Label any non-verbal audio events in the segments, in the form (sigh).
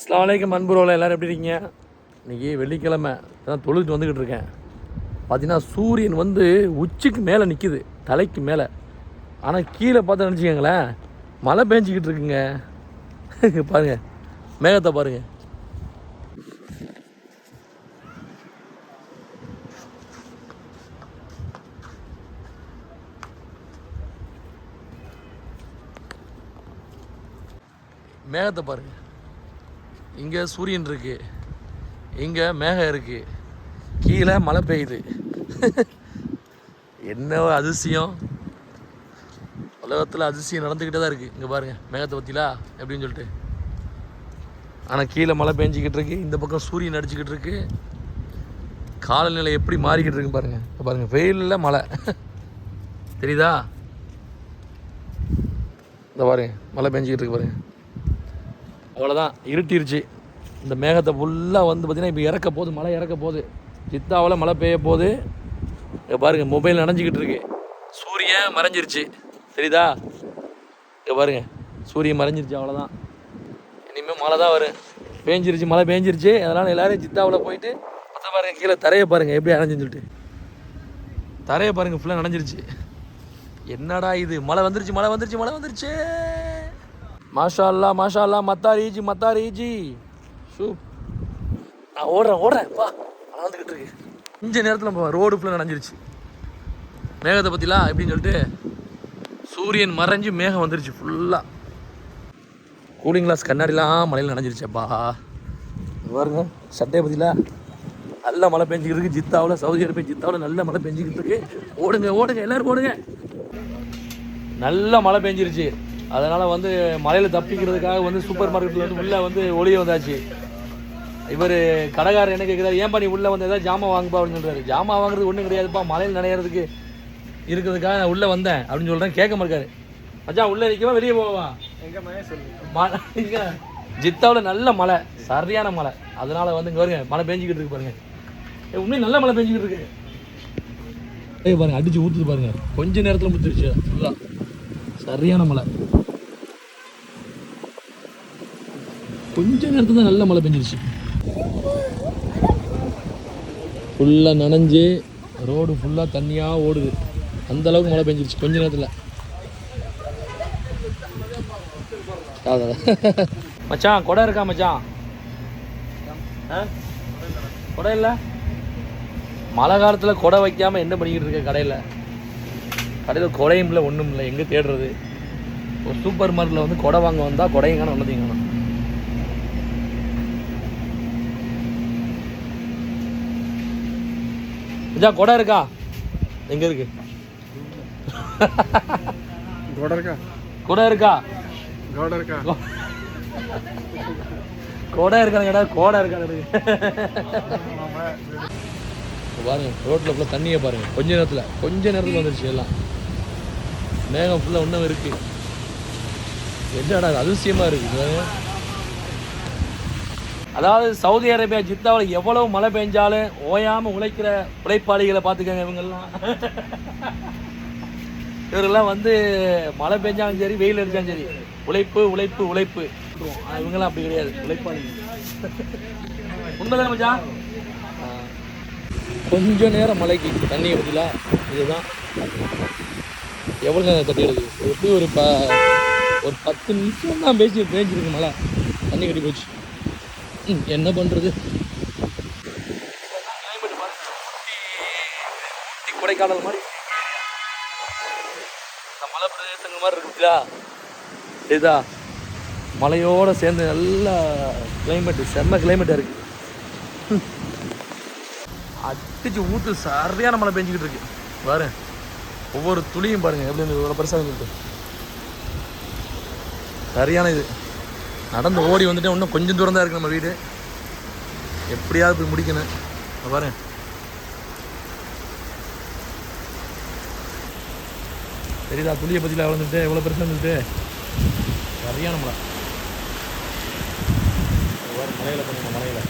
அஸ்லாம் அன்புரோவில் எல்லோரும் எப்படி இருக்கீங்க? இன்றைக்கி வெள்ளிக்கிழமை. தான் தொழுது வந்துக்கிட்டு இருக்கேன். பார்த்தீங்கன்னா சூரியன் வந்து உச்சிக்கு மேலே நிற்கிது தலைக்கு மேலே. ஆனால் கீழே பார்த்து நினச்சிக்கங்களேன் மழை பேஞ்சிக்கிட்டு இருக்குங்க. பாருங்கள் (laughs) பாருங்க. மேகத்தை பாருங்க. மேகத்தை பாருங்க. இங்கே சூரியன் இருக்குது இங்கே மேகம் இருக்குது கீழே மழை பெய்யுது. (laughs) என்ன அதிசயம்? உலகத்தில் அதிசயம் நடந்துக்கிட்டே தான் இருக்குது இங்கே பாருங்கள் மேகத்தை பற்றிலா எப்படின்னு சொல்லிட்டு. ஆனால் கீழே மழை பெஞ்சிக்கிட்டு இருக்கு. இந்த பக்கம் சூரியன் அடிச்சுக்கிட்டு இருக்கு. காலநிலை எப்படி மாறிக்கிட்டு இருக்கு பாருங்கள் பாருங்கள் வெயிலில் மழை. (laughs) தெரியுதா? இந்த பாருங்க மழை பெஞ்சிக்கிட்டு இருக்கு பாருங்கள் அவ்வளோதான் இருட்டிருச்சு. இந்த மேகத்தை ஃபுல்லாக வந்து பார்த்திங்கன்னா இப்போ இறக்க போகுது மழை இறக்க போகுது. சித்தாவில் மழை பெய்ய போகுது. இங்கே பாருங்க மொபைல் நனைஞ்சிக்கிட்டு இருக்கு. சூரியன் மறைஞ்சிருச்சு. தெரியுதா? இங்கே பாருங்க சூரியன் மறைஞ்சிருச்சு அவ்வளோதான் இனிமேல் மழை தான் வரும். பேஞ்சிருச்சு மழை பேஞ்சிருச்சு. அதனால் எல்லோரும் சித்தாவில் போயிட்டு மற்ற பாருங்க கீழே தரையை பாருங்கள் எப்படி அணைஞ்சுன்னு சொல்லிட்டு. தரையை பாருங்க ஃபுல்லாக நனைஞ்சிருச்சு. என்னடா இது? மழை வந்துருச்சு மழை வந்துருச்சு மழை வந்துருச்சு. மாஷா மாஷால்லா மாஷா அல்லா மத்தார் ஈஜி. ஷூ. நான் ஓடுறேன் ஓடுறேன். பா மழை வந்துக்கிட்டு இருக்கு. கொஞ்ச நேரத்தில் ரோடு ஃபுல்லாக நனைஞ்சிருச்சு மேகத்தை பற்றிலாம் எப்படின்னு சொல்லிட்டு சூரியன் மறைஞ்சு மேகம் வந்துருச்சு ஃபுல்லாக கூலிங் கிளாஸ் கண்ணாடிலாம் மழையில் நனைஞ்சிருச்சேப்பா பாருங்க சட்டையை பற்றிலாம் நல்ல மழை பெஞ்சிக்கிட்டு இருக்கு. ஜித்தாவில் சவுதி அரேபியா ஜித்தாவில் நல்ல மழை பெஞ்சிக்கிட்டு இருக்கு. ஓடுங்க ஓடுங்க எல்லோரும் ஓடுங்க. நல்ல மழை பெஞ்சிருச்சு. அதனால் வந்து மழையில் தப்பிக்கிறதுக்காக வந்து சூப்பர் மார்க்கெட்டில் வந்து உள்ளே வந்து ஒளிய வந்தாச்சு. இவர் கடைக்காரர் என்ன கேட்குறாரு ஏன்பா நீ உள்ளே வந்து ஏதாவது ஜாமான் வாங்குப்பா அப்படின்னு சொல்கிறாரு ஜாமான் வாங்குறது ஒன்றும் கிடையாதுப்பா. மழையில் நனையிறதுக்கு இருக்கிறதுக்காக நான் உள்ளே வந்தேன் அப்படின்னு சொல்கிறேன் கேட்க மாட்டாரு. மச்சான் உள்ளே நிற்கவா வெளியே போவா எங்க சொல்லு. மழை ஜித்தாவில் நல்ல மழை. சரியான மழை. அதனால வந்து இங்கே பாருங்க மழை பெஞ்சிக்கிட்டு இருக்கு பாருங்க. உண்மையும் நல்ல மழை பெஞ்சிக்கிட்டு இருக்கு. ஏய் பாருங்க அடிச்சு ஊற்றுது பாருங்க. கொஞ்ச நேரத்தில் முத்துருச்சு ஃபுல்லாக சரியான மழை. கொஞ்ச நேரத்துல தான் நல்ல மழை பெஞ்சிருச்சு. ஃபுல்லாக நனைஞ்சு ரோடு ஃபுல்லாக தண்ணியாக ஓடுது. அந்த அளவுக்கு மழை பெஞ்சிருச்சு கொஞ்ச நேரத்தில். மச்சான் கொடை இருக்கா மச்சான்? ஆ? கொடை இல்லை? மழை காலத்தில் கொடை வைக்காமல் என்ன பண்ணிக்கிட்டு இருக்க கடையில்? கடையில் கொடையும் இல்லை ஒன்றும் இல்லை. எங்கே தேடுறது? ஒரு சூப்பர் மார்க்கெட்டில் வந்து கொடை வாங்க வந்தால் கொடையும் காணும் ஒன்றதையும் காணும். மச்சான் கொடை இருக்கா? எங்கே இருக்கு? கோட இருக்கா? கொடை இருக்கா? கோட இருக்கா? கொடை இருக்காது கடை கோடை இருக்காது பாருங்க ரோட்டில் ஃபுல்லாக தண்ணியை பாருங்க. கொஞ்ச நேரத்தில் கொஞ்ச நேரத்தில் வந்துருச்சு எல்லாம். மேகம் ஃபுல்லாக இன்னும் இருக்கு. என்னடா இது அதிசயமா இருக்கு. பாருங்க. அதாவது சவுதி அரேபியா ஜித்தாவில் எவ்வளவு மழை பெஞ்சாலும் ஓயாமல் உழைக்கிற உழைப்பாளிகளை பார்த்துக்கங்க இவங்கெல்லாம். இவரெல்லாம் வந்து மழை பெஞ்சாலும் சரி வெயில் அடித்தாலும் சரி உழைப்பு உழைப்பு உழைப்பு. இவங்கெல்லாம் அப்படி கிடையாது உழைப்பாளிகள். உண்மைதானே மச்சான்? கொஞ்ச நேரம் மழைக்கு தண்ணியை பற்றிலா இதுதான். எவ்வளோ நேரம் தண்ணி எடுக்குது? எப்படி ஒரு ப ஒரு பத்து நிமிஷம் தான் பேசி பேஞ்சிருக்கு மழை. தண்ணி கட்டி போச்சு. என்ன பண்ணுறது கொடைக்கானல் மாதிரி. இந்த மலை பிரதேசங்கள் மாதிரி இருக்குதா இதா மலையோட சேர்ந்து நல்லா கிளைமேட்டு செம்ம கிளைமேட்டாக இருக்குது அடிச்சு ஊற்று சரியான மழை பெஞ்சிக்கிட்டு இருக்கு. பாரு ஒவ்வொரு துளியும் பாருங்க எப்படி இவ்வளோ பெருசாக சரியான இது. நடந்து ஓடி வந்துட்டு இன்னும் கொஞ்சம் தூரம் தான் இருக்குது நம்ம வீடு. எப்படியாவது போய் முடிக்கணும். பாரு. தெரியுதா துளியை பற்றியில் வளர்ந்துட்டு எவ்வளோ பெருசாக இருந்துட்டு? சரியான மழை. மலையில் பாரு, பண்ணுங்க மலையில்.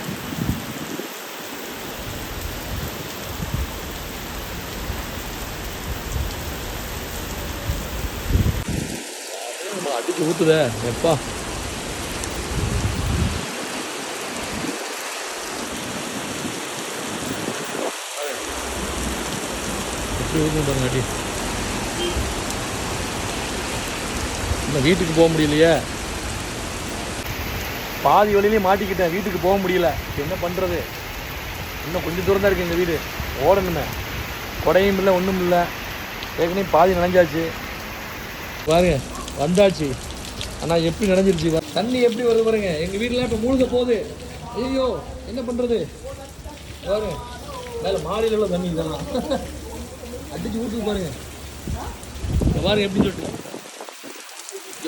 அடிச்சு ஊத்துதே. எப்பா? எப்படி ஊற்றுங்க பாருங்க அடி. இன்னும் வீட்டுக்கு போக முடியலையே. பாதி வழியிலேயே மாட்டிக்கிட்டேன். வீட்டுக்கு போக முடியல. என்ன பண்ணுறது இன்னும் கொஞ்சம் தூரம் தான் இருக்குது இந்த வீடு. ஓடணுமே. கொடையும் இல்லை ஒன்றும் இல்லை. ஏற்கனவே பாதி நனைஞ்சாச்சு. பாருங்க வந்தாச்சு. ஆனால் எப்படி நனைஞ்சிருச்சு தண்ணி எப்படி வருது பாருங்க. எங்கள் வீட்டில் இப்போ மூழ்க போகுது. ஐயோ என்ன பண்ணுறது பாருங்க. மேலே மாடியில் உள்ள தண்ணி இதெல்லாம் (laughs) அடிச்சு ஊட்டு பாருங்க. பாருங்க எப்படி சொல்லிட்டு.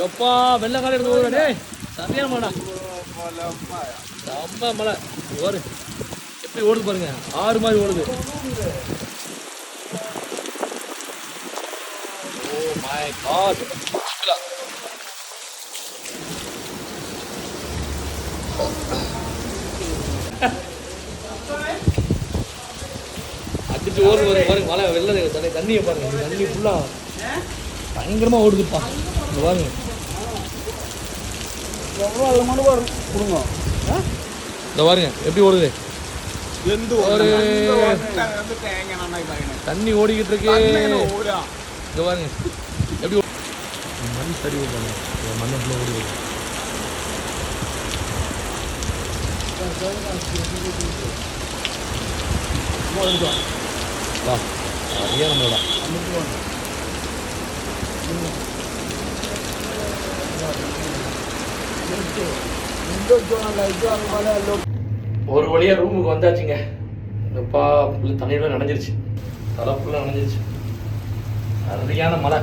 எப்பா வெள்ளக்கார எடுத்து போதும் டேய் சரியான மழை ரொம்ப மழை ஓரு எப்படி ஓடுது பாருங்க. ஆறு மாதிரி ஓடுது. ஓ மை காட் பிடிச்சி ஓடு வருது பாருங்க மழை வெள்ள தண்ணி தண்ணியை பாருங்க தண்ணி ஃபுல்லாக பயங்கரமாக ஓடுதுப்பா. இந்த பாருங்க. எவ்வளோ மணி வரும் கொடுங்க. இந்த பாருங்க எப்படி ஓடுது? ஒரு தண்ணி ஓடிக்கிட்டு இருக்கு. இந்த பாருங்க. எப்படி மண் சரிவு பாருங்க மண்ணை ஃபுல்லாக ஓடி வருது Thank. வா. சரியா நம்மளோட ஒரு வழியா ரூமுக்கு வந்தாச்சுங்க. இப்பா ஃபுல்லாக தண்ணியெல்லாம் நனைஞ்சிருச்சு. தலை ஃபுல்லாக நனைஞ்சிருச்சு. சரியான மழை.